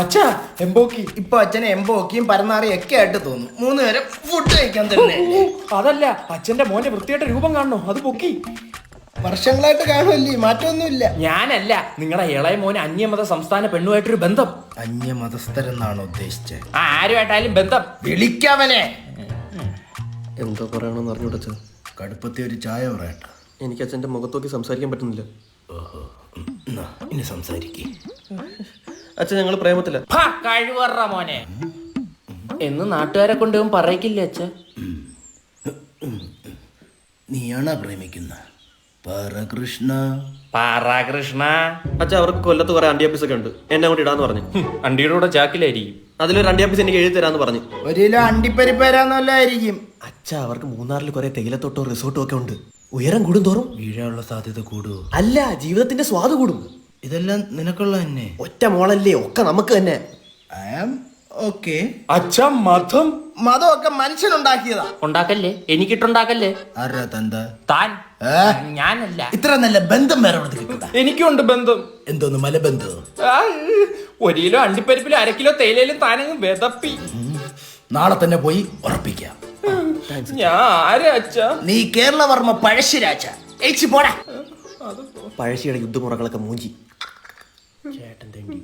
അച്ഛാ എംബോക്കി. ഇപ്പൊ അച്ഛനെ എംബോക്കിയും പരന്നാറിയും ഒക്കെ ആയിട്ട് തോന്നും. മൂന്ന് നേരം ഫുഡ് കഴിക്കാൻ തന്നെ അതല്ല അച്ഛന്റെ മോനെ വൃത്തിയായിട്ട് രൂപം കാണണോ? അത് പൊക്കി. വർഷങ്ങളായിട്ട് കാണുമല്ലേ മാറ്റമൊന്നുമില്ല. ഞാനല്ല നിങ്ങളെ ഇളയ മോന് അന്യമത സംസ്ഥാന പെണ്ണുമായിട്ടൊരു ബന്ധം. അന്യമതസ്ഥരെന്നാണ് ഉദ്ദേശിച്ചത് ആ ആരുമായിട്ടായാലും ബന്ധം. വിളിക്കവനെ. എന്തോ പറയണമെന്ന് അറിഞ്ഞൂടച്ച കടുപ്പത്തി ഒരു ചായ പറയട്ടെ. എനിക്ക് അച്ഛന്റെ മുഖത്തോക്കി സംസാരിക്കാൻ പറ്റുന്നില്ല. എന്നാ, ഇനി സംസാരിക്കേ. അച്ഛൻ ഞങ്ങൾ പ്രേമത്തില്ല ഫാ, കഴിവറ മോനെ. എന്ന് നാട്ടുകാരെ കൊണ്ട് ഇവൻ പറയിക്കില്ല അച്ഛ നീയാണ് പ്രേമിക്കുന്ന? പരകൃഷ്ണ പാറാകൃഷ്ണ അച്ഛ അവർക്ക് കൊല്ലത്ത് കുറെ അണ്ടിയാപ്പീസ് ഒക്കെ ഉണ്ട്. എന്നെ കൂടി ഇടാന്ന് പറഞ്ഞു. അണ്ടിയുടെ കൂടെ ചാക്കിലായിരിക്കും. അതിലൊരു അണ്ടിയാപ്പീസ് എനിക്ക് എഴുതി തരാന്ന് പറഞ്ഞു. ഒരു കിലോ അണ്ടിപ്പരിപ്പരാന്നല്ലായിരിക്കും അച്ഛ അവർക്ക് മൂന്നാറിൽ കുറെ തേയിലത്തോട്ടോ റിസോർട്ടോ ഒക്കെ ഉണ്ട്. ഉയരം കൂടും തോറും വീഴാനുള്ള സാധ്യത കൂടും അല്ല ജീവിതത്തിന്റെ സ്വാദ് കൂടും. ഇതെല്ലാം നിനക്കുള്ള തന്നെ. ഒറ്റ മോളല്ലേ ഒക്കെ നമുക്ക് തന്നെ. ഓക്കെ അച്ഛ മതം മതമൊക്കെ മനുഷ്യനുണ്ടാക്കിയതാ. ഉണ്ടാക്കല്ലേ? എനിക്കിട്ടുണ്ടാക്കല്ലേ? ആരാ തന്ത? താൻ. ഞാനല്ല. ഇത്ര നല്ല ബന്ധം വേറെ അവിടെ എനിക്കുണ്ട് ബന്ധം. എന്തോന്ന് മലബന്ധം ആ, ഒരു കിലോ അണ്ടിപ്പരിപ്പിലും അര കിലോ തേയിലയിലും താനങ്ങ് വിതപ്പി. നാളെ തന്നെ പോയി ഉറപ്പിക്കാം. ഞാൻ ആരാ അച്ഛ? നീ കേരളവർമ്മ പഴശ്ശിരാജ. ഏച്ചി പോടാ. പഴശ്ശിയുടെ യുദ്ധമുറകളൊക്കെ മൂഞ്ചി. ചേട്ടൻ തേണ്ടി.